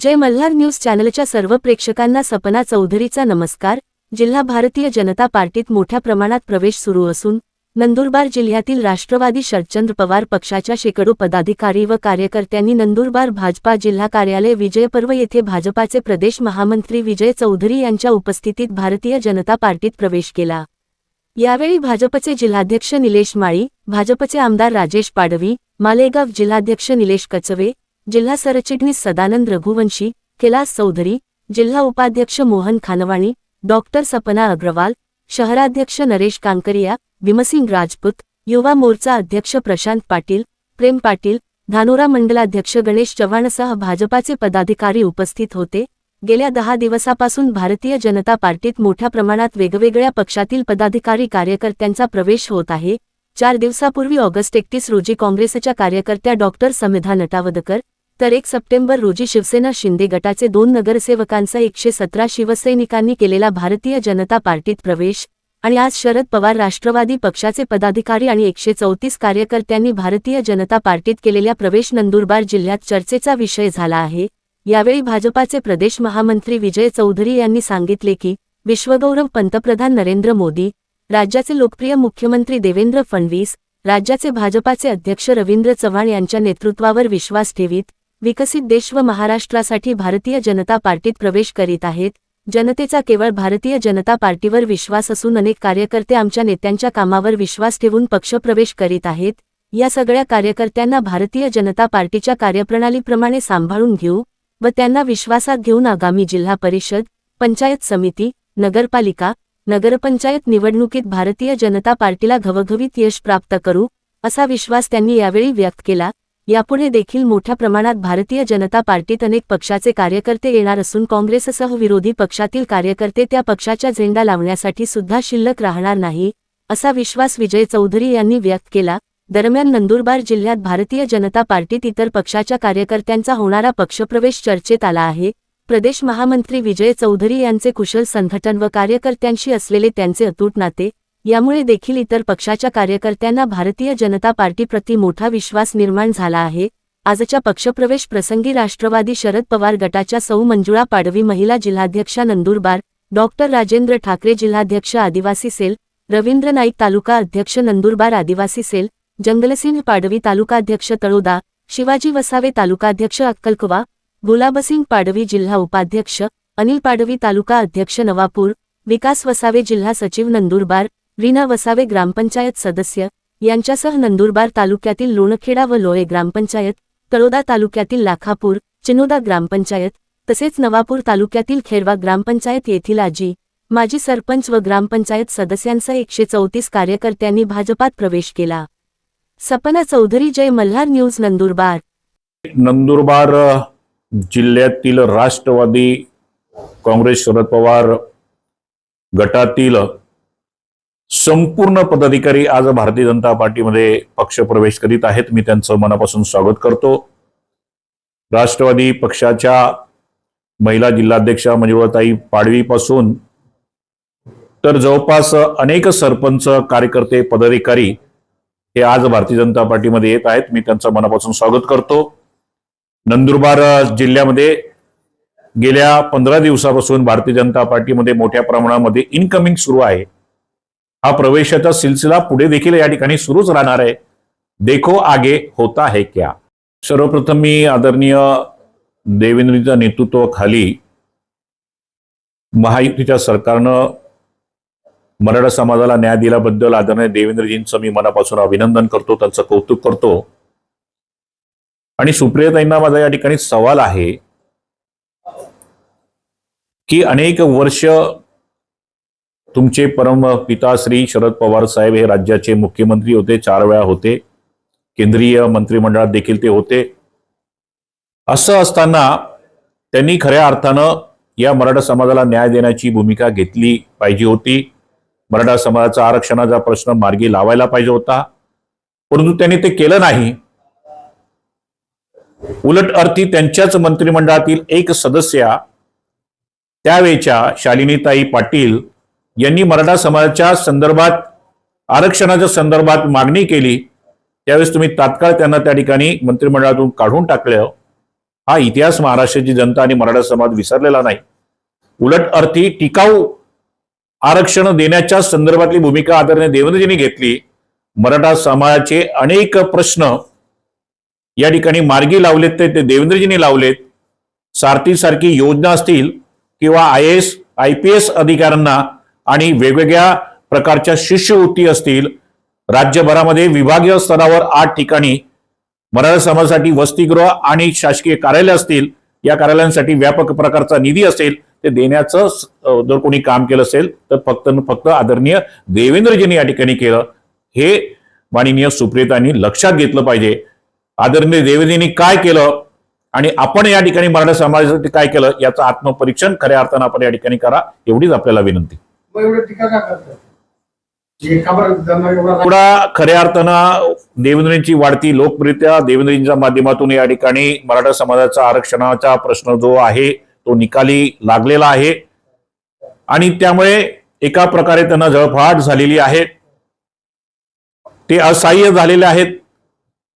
जय Malhar news चॅनलच्या सर्व प्रेक्षकांना सपना चौधरीचा नमस्कार. जिल्हा भारतीय जनता पार्टीत मोठ्या प्रमाणात प्रवेश सुरू असून नंदुरबार जिल्ह्यातील राष्ट्रवादी शरदचंद्र पवार पक्षाच्या शेकडो पदाधिकारी व कार्यकर्त्यांनी नंदुरबार भाजपा जिल्हा कार्यालय विजयपर्व येथे भाजपाचे प्रदेश महामंत्री विजय चौधरी यांच्या उपस्थितीत भारतीय जनता पार्टीत प्रवेश केला. यावेळी भाजपचे जिल्हाध्यक्ष निलेश माळी भाजपचे आमदार राजेश पाडवी मालेगाव जिल्हाध्यक्ष निलेश कचवे जिल्हा सरचिटणीस सदानंद रघुवंशी कैलास चौधरी जिल्हा उपाध्यक्ष मोहन खानवाणी डॉक्टर सपना अग्रवाल शहराध्यक्ष नरेश कांकरिया भीमसिंग राजपूत युवा मोर्चा अध्यक्ष प्रशांत पाटील प्रेम पाटील धानोरा मंडलाध्यक्ष गणेश चव्हाणसह भाजपाचे पदाधिकारी उपस्थित होते. गेल्या दहा दिवसापासून भारतीय जनता पार्टीत मोठ्या प्रमाणात वेगवेगळ्या पक्षातील पदाधिकारी कार्यकर्त्यांचा प्रवेश होत आहे. चार दिवसापूर्वी ऑगस्ट एकतीस रोजी काँग्रेसच्या कार्यकर्त्या डॉक्टर समिधा नटावदकर तर एक सप्टेंबर रोजी शिवसेना शिंदे गटाचे दोन नगरसेवकांचा एकशे सतरा शिवसैनिकांनी केलेला भारतीय जनता पार्टीत प्रवेश आणि आज शरद पवार राष्ट्रवादी पक्षाचे पदाधिकारी आणि एकशे चौतीस कार्यकर्त्यांनी भारतीय जनता पार्टीत केलेल्या प्रवेश नंदुरबार जिल्ह्यात चर्चेचा विषय झाला आहे. यावेळी भाजपाचे प्रदेश महामंत्री विजय चौधरी यांनी सांगितले की विश्वगौरव पंतप्रधान नरेंद्र मोदी राज्याचे लोकप्रिय मुख्यमंत्री देवेंद्र फडणवीस राज्याचे भाजपाचे अध्यक्ष रवींद्र चव्हाण यांच्या नेतृत्वावर विश्वास ठेवीत विकसित देश व महाराष्ट्रासाठी भारतीय जनता पार्टीत प्रवेश करीत आहेत. जनतेचा केवळ भारतीय जनता पार्टीवर विश्वास असून अनेक कार्यकर्ते आमच्या नेत्यांच्या कामावर विश्वास ठेवून पक्षप्रवेश करीत आहेत. या सगळ्या कार्यकर्त्यांना भारतीय जनता पार्टीच्या कार्यप्रणालीप्रमाणे सांभाळून घेऊ व त्यांना विश्वासात घेऊन आगामी जिल्हा परिषद पंचायत समिती नगरपालिका नगरपंचायत निवडणुकीत भारतीय जनता पार्टीला घवघवीत यश प्राप्त करू असा विश्वास त्यांनी यावेळी व्यक्त केला. यापुढे देखील मोठ्या प्रमाणात भारतीय जनता पार्टीत अनेक पक्षाचे कार्यकर्ते येणार असून काँग्रेससह विरोधी पक्षातील कार्यकर्ते त्या पक्षाच्या झेंडा लावण्यासाठी सुद्धा शिल्लक राहणार नाही असा विश्वास विजय चौधरी यांनी व्यक्त केला. दरम्यान नंदुरबार जिल्ह्यात भारतीय जनता पार्टीत इतर पक्षाच्या कार्यकर्त्यांचा होणारा पक्षप्रवेश चर्चेत आला आहे. प्रदेश महामंत्री विजय चौधरी यांचे कुशल संघटन व कार्यकर्त्यांशी असलेले त्यांचे अतूट नाते यामुळे देखील इतर पक्षाच्या कार्यकर्त्यांना भारतीय जनता पार्टीप्रती मोठा विश्वास निर्माण झाला आहे. आजच्या पक्षप्रवेश प्रसंगी राष्ट्रवादी शरद पवार गटाच्या सौ मंजुळा पाडवी महिला जिल्हाध्यक्षा नंदुरबार डॉक्टर राजेंद्र ठाकरे जिल्हाध्यक्ष आदिवासी सेल रवींद्र नाईक तालुका अध्यक्ष नंदुरबार आदिवासी सेल जंगलसिंह पाडवी तालुकाध्यक्ष तळोदा शिवाजी वसावे तालुकाध्यक्ष अक्कलकुवा गुलाबसिंग पाडवी जिल्हा उपाध्यक्ष अनिल पाडवी तालुका अध्यक्ष नवापूर विकास वसावे जिल्हा सचिव नंदुरबार रीना वसावे ग्रामपंचायत सदस्य यांच्यासह नंदुरबार तालुक्यातील लोणखेडा व लोळे ग्रामपंचायत तळोदा तालुक्यातील लाखापूर चिनोदा ग्रामपंचायत तसेच नवापूर तालुक्यातील खेडवा ग्रामपंचायत येथील आजी माजी सरपंच व ग्रामपंचायत सदस्यांसह एकशे चौतीस कार्यकर्त्यांनी भाजपात प्रवेश केला. सपना चौधरी जय मल्हार न्यूज नंदुरबार. नंदुरबार जिल्ह्यातील राष्ट्रवादी काँग्रेस शरद पवार गटातील संपूर्ण पदाधिकारी आज भारतीय जनता पार्टीमध्ये पक्ष प्रवेश करीत आहेत. मी त्यांचं मनापासून स्वागत करतो. राष्ट्रवादी पक्षाच्या महिला जिल्हाध्यक्षा मंजुळाताई पाडवीपासून तर जवळपास अनेक सरपंच कार्यकर्ते पदाधिकारी हे आज भारतीय जनता पार्टीमध्ये येत आहेत. मी त्यांचं मनापासून स्वागत करतो. नंदुरबार जिल्ह्यामध्ये गेल्या पंधरा दिवसापासून भारतीय जनता पार्टीमध्ये मोठ्या प्रमाणामध्ये इनकमिंग सुरू आहे. हा प्रवेशाचा सिलसिला पुढे देखील या ठिकाणी सुरूच राहणार आहे. देखो आगे होता है क्या? सर्वप्रथम मी आदरणीय देवेंद्रजीच्या नेतृत्वाखाली महायुतीच्या सरकारनं मराठा समाजाला न्याय दिल्याबद्दल आदरणीय देवेंद्रजींचं मी मनापासून अभिनंदन करतो त्यांचं कौतुक करतो. आणि सुप्रियाताईंना माझा या ठिकाणी सवाल आहे की अनेक वर्ष तुमचे परम पिता श्री शरद पवार साहेब हे राज्याचे मुख्यमंत्री होते चार वेळा होते. केंद्रीय मंत्रिमंडळात देखील ते होते. असं असताना त्यांनी खऱ्या अर्थानं या मराठा समाजाला न्याय देण्याची भूमिका घेतली पाहिजे होती. मराठा समाजाचा आरक्षणाचा प्रश्न मार्गी लावायला पाहिजे होता. परंतु त्यांनी ते केलं नाही. उलट अर्थी त्यांच्याच मंत्रिमंडळातील एक सदस्या त्यावेळच्या शालिनीताई पाटील यांनी मराठा समाजाच्या संदर्भात आरक्षणाच्या संदर्भात मागणी केली. त्यावेळेस तुम्ही तात्काळ त्यांना त्या ठिकाणी मंत्रिमंडळातून काढून टाकलं हो. हा. इतिहास महाराष्ट्राची जनता आणि मराठा समाज विसरलेला नाही. उलट अर्थी टिकाऊ आरक्षण देण्याच्या संदर्भातली भूमिका आदरणीय देवेंद्रजींनी घेतली. मराठा समाजाचे अनेक प्रश्न या ठिकाणी मार्गी लावलेत ते ते देवेंद्रजींनी लावलेत. सारथी सारखी योजना असतील किंवा I S I P S अधिकाऱ्यांना आणि वेगवेगळ्या प्रकारच्या शिष्यवृत्ती असतील राज्यभरामध्ये विभागीय स्तरावर आठ ठिकाणी मराठा समाजासाठी वसतिगृह आणि शासकीय कार्यालय असतील या कार्यालयांसाठी व्यापक प्रकारचा निधी असेल ते देण्याचं जर कोणी काम केलं असेल तर फक्त फक्त आदरणीय देवेंद्रजींनी या ठिकाणी केलं. हे माननीय सुप्रियतांनी लक्षात घेतलं पाहिजे. आदरणीय देवेंद्रजींनी काय केलं आणि आपण या ठिकाणी मराठा समाजासाठी काय केलं याचं आत्मपरीक्षण खऱ्या अर्थानं आपण या ठिकाणी करा एवढीच आपल्याला विनंती. एवढा खऱ्या अर्थानं देवेंद्रींची वाढती लोकप्रियता देवेंद्रींच्या माध्यमातून या ठिकाणी मराठा समाजाचा आरक्षणाचा प्रश्न जो आहे तो निकाली लागलेला आहे. आणि त्यामुळे एका प्रकारे त्यांना जळफळाट झालेली आहे. ते असहाय्य झालेले आहेत.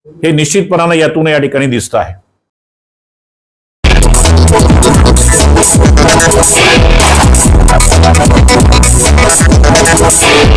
हे निश्चितपणानं यातून या ठिकाणी दिसत आहे. see.